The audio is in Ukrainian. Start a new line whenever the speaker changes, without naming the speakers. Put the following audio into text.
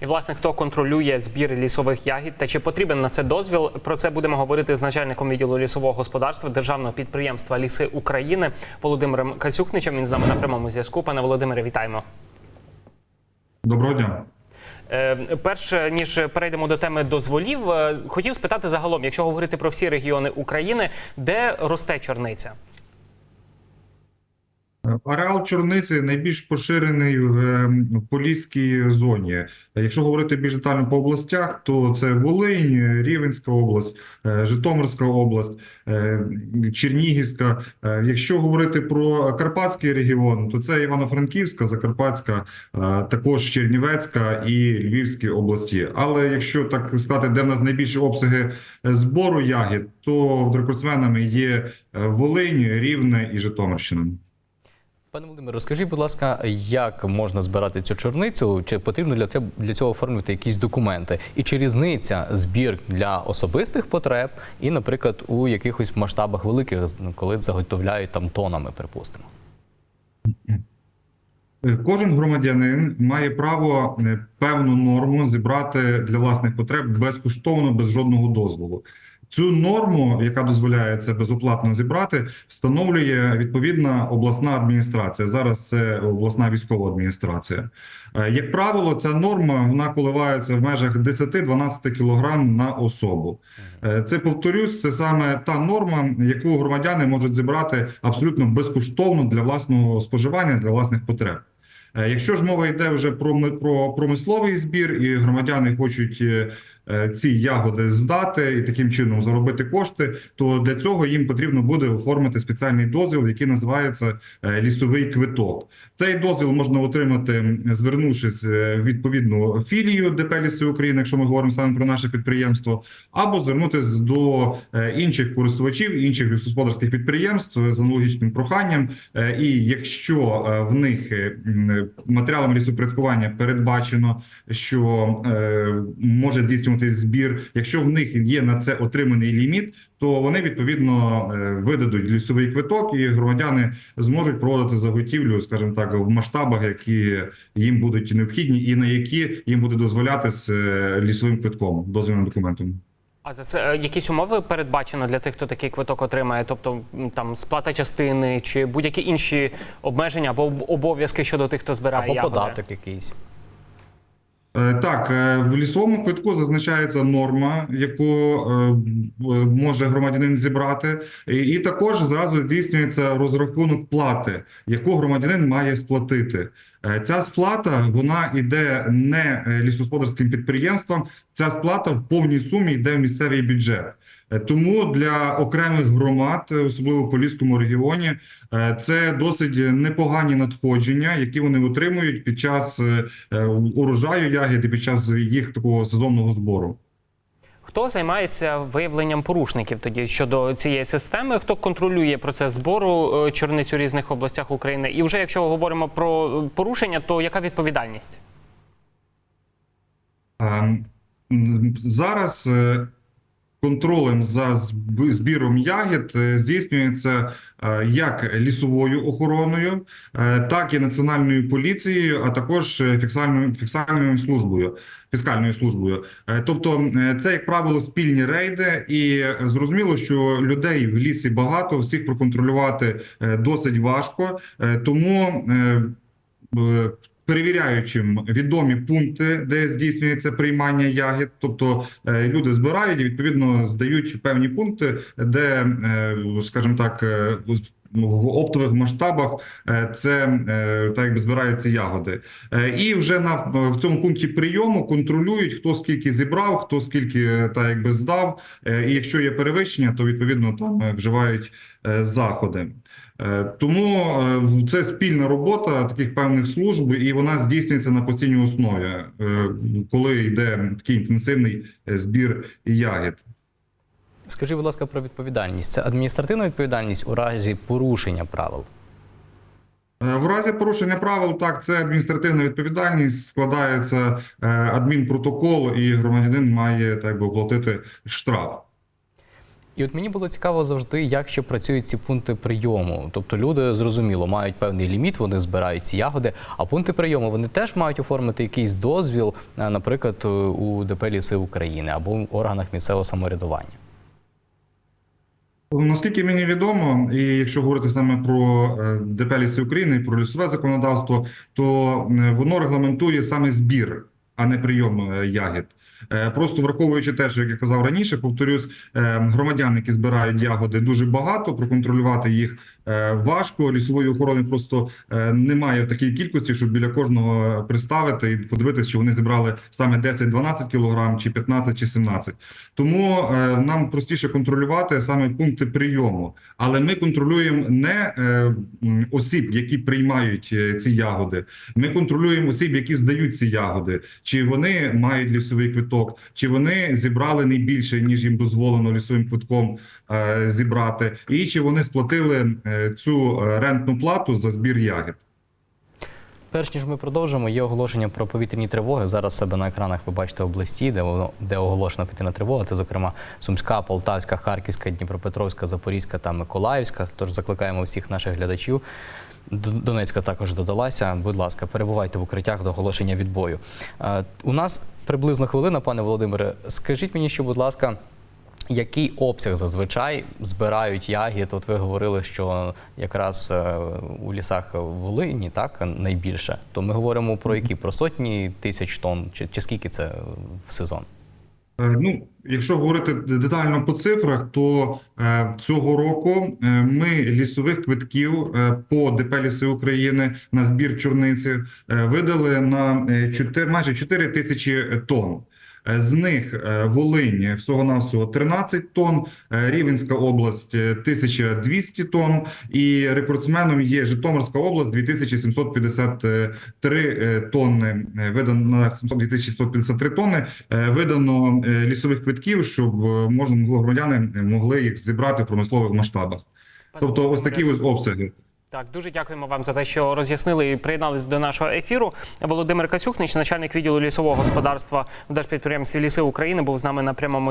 І власне хто контролює збір лісових ягід та чи потрібен на це дозвіл? Про це будемо говорити з начальником відділу лісового господарства державного підприємства Ліси України Володимиром Касюхничем. Він з нами на прямому зв'язку. Пане Володимире, вітаємо.
Доброго дня.
Е, Перше ніж перейдемо до теми дозволів, е, хотів спитати загалом, якщо говорити про всі регіони України, де росте чорниця?
Ареал чорниці найбільш поширений в е, Поліській зоні. Якщо говорити більш детально по областях, то це Волинь, Рівенська область, е, Житомирська область, е, Чернігівська. Е, Якщо говорити про Карпатський регіон, то це Івано-Франківська, Закарпатська, також Чернівецька і Львівські області. Але якщо так сказати, де в нас найбільші обсяги збору ягід, то рекордсменами є Волинь, Рівне і Житомирщина.
Пане Володимире, розкажіть, будь ласка, як можна збирати цю чорницю? Чи потрібно для те- для цього оформити якісь документи? І чи різниця збір для особистих потреб і, наприклад, у якихось масштабах великих, ну, коли заготовляють там тонами, припустимо?
Кожен громадянин має право е, певну норму зібрати для власних потреб безкоштовно, без жодного дозволу. Цю норму, яка дозволяє це безоплатно зібрати, встановлює відповідна обласна адміністрація. Зараз це обласна військова адміністрація. Е, Як правило, ця норма вона коливається в межах 10-12 кг на особу. Е, Це повторюсь, це саме та норма, яку громадяни можуть зібрати абсолютно безкоштовно для власного споживання, для власних потреб. Е, Якщо ж мова йде вже про про промисловий збір, і громадяни хочуть ці ягоди здати і таким чином заробити кошти, то для цього їм потрібно буде оформити спеціальний дозвіл, який називається е, лісовий квиток. Цей дозвіл можна отримати, звернувшись е, в відповідну філію ДП «Ліси України, якщо ми говоримо саме про наше підприємство, або звернутися до е, інших користувачів, інших лісогосподарських підприємств з аналогічним проханням. Е, І якщо е, в них е, м, матеріалами лісопорядкування передбачено, що е, може здійснюватись збір, якщо в них є на це отриманий ліміт, то вони відповідно е, видадуть лісовий квиток, і громадяни зможуть проводити заготівлю, скажімо так, в масштабах, які їм будуть необхідні, і на які їм буде дозволяти з е, лісовим квитком, дозвільним документом.
А за це е, якісь умови передбачено для тих, хто такий квиток отримає, тобто там сплата частини чи будь-які інші обмеження або обов'язки щодо тих, хто збирає
Або
ягоди?
податок якийсь.
Е, Так, е, в лісовому квитку зазначається норма, яку е, може громадянин зібрати, і і також зразу здійснюється розрахунок плати, яку громадянин має сплатити. Е, Ця сплата вона йде не е, лісогосподарським підприємствам. Ця сплата в повній сумі йде в місцевий бюджет. Е, Тому для окремих громад, особливо в Поліському регіоні, це досить непогані надходження, які вони отримують під час урожаю ягід і під час їх такого сезонного збору.
Хто займається виявленням порушників тоді щодо цієї системи? Хто контролює процес збору е, чорниць у різних областях України? І вже якщо говоримо про е, порушення, то яка відповідальність?
Е, Зараз контролем за збіром ягід е, здійснюється е, як лісовою охороною, е, так і національною поліцією, а також фіксальною фіксальною службою. Фіскальною службою, тобто це як правило спільні рейди, і зрозуміло, що людей в лісі багато, всіх проконтролювати досить важко, тому перевіряючим відомі пункти, де здійснюється приймання ягід, тобто е, люди збирають і відповідно здають певні пункти, де, е, скажімо так, е, в оптових масштабах це так якби збираються ягоди, і вже на в цьому пункті прийому контролюють хто скільки зібрав, хто скільки так якби здав. І якщо є перевищення, то відповідно там вживають заходи. Е, Тому е, це спільна робота таких певних служб, і вона здійснюється на постійній основі, е, коли йде такий інтенсивний збір ягід.
Скажіть, будь ласка, про відповідальність. Це адміністративна відповідальність у разі порушення правил.
В разі порушення правил, так це адміністративна відповідальність, складається адмінпротокол, і громадянин має так би оплатити штраф.
І от мені було цікаво завжди, як ще працюють ці пункти прийому. Тобто люди зрозуміло мають певний ліміт, вони збирають ці ягоди. А пункти прийому вони теж мають оформити якийсь дозвіл, е, наприклад, е, у ДП «Ліси України або в органах місцевого самоврядування.
Наскільки мені відомо, і якщо говорити саме про е, ДП «Ліси України, про лісове законодавство, то воно регламентує саме збір, а не прийом е, ягід. Е, Просто враховуючи те, що як я казав раніше, повторюсь, е, громадян, які збирають ягоди, дуже багато. Проконтролювати їх важко. Лісової охорони просто е, немає в такій кількості, щоб біля кожного приставити і подивитися, чи вони зібрали саме 10-12 кілограм, чи 15, чи 17. Тому е, нам простіше контролювати саме пункти прийому, але ми контролюємо не е, осіб, які приймають е, ці ягоди. Ми контролюємо осіб, які здають ці ягоди, чи вони мають лісовий квиток, чи вони зібрали не більше, ніж їм дозволено лісовим квитком е, зібрати, і чи вони сплатили е, цю е, рентну плату за збір ягід.
Перш ніж ми продовжимо, є оголошення про повітряні тривоги. Зараз себе на екранах ви бачите області, де воно де оголошена повітряна тривога. Це, зокрема, Сумська, Полтавська, Харківська, Дніпропетровська, Запорізька та Миколаївська. Тож закликаємо всіх наших глядачів. Донецька також додалася. Будь ласка, перебувайте в укриттях до оголошення відбою. Е, У нас приблизно хвилина, пане Володимире. Скажіть мені, що, будь ласка, який обсяг зазвичай збирають ягід? От ви говорили, що якраз е, у лісах Волині так найбільше. То ми говоримо про які? Про сотні тисяч тонн, чи, чи скільки це в сезон?
Е, Ну, якщо говорити детально по цифрах, то е, цього року е, ми лісових квитків е, по ДП «Ліси України на збір чорниці е, видали на е, 4, майже 4 тисячі тонн. Е, З них е, Волинь всього-навсього 13 тонн, е, Рівенська область е, 1200 тонн і рекордсменом є Житомирська область 2753 е, тонни видано на 2753 тонни видано лісових квитків, щоб можна громадяни могли їх зібрати в промислових масштабах. Тобто ось такі ось обсяги.
Так, дуже дякуємо вам за те, що роз'яснили і приєднались до нашого ефіру. Володимир Касюхнич, начальник відділу лісового господарства в Держпідприємстві Ліси України, був з нами на прямому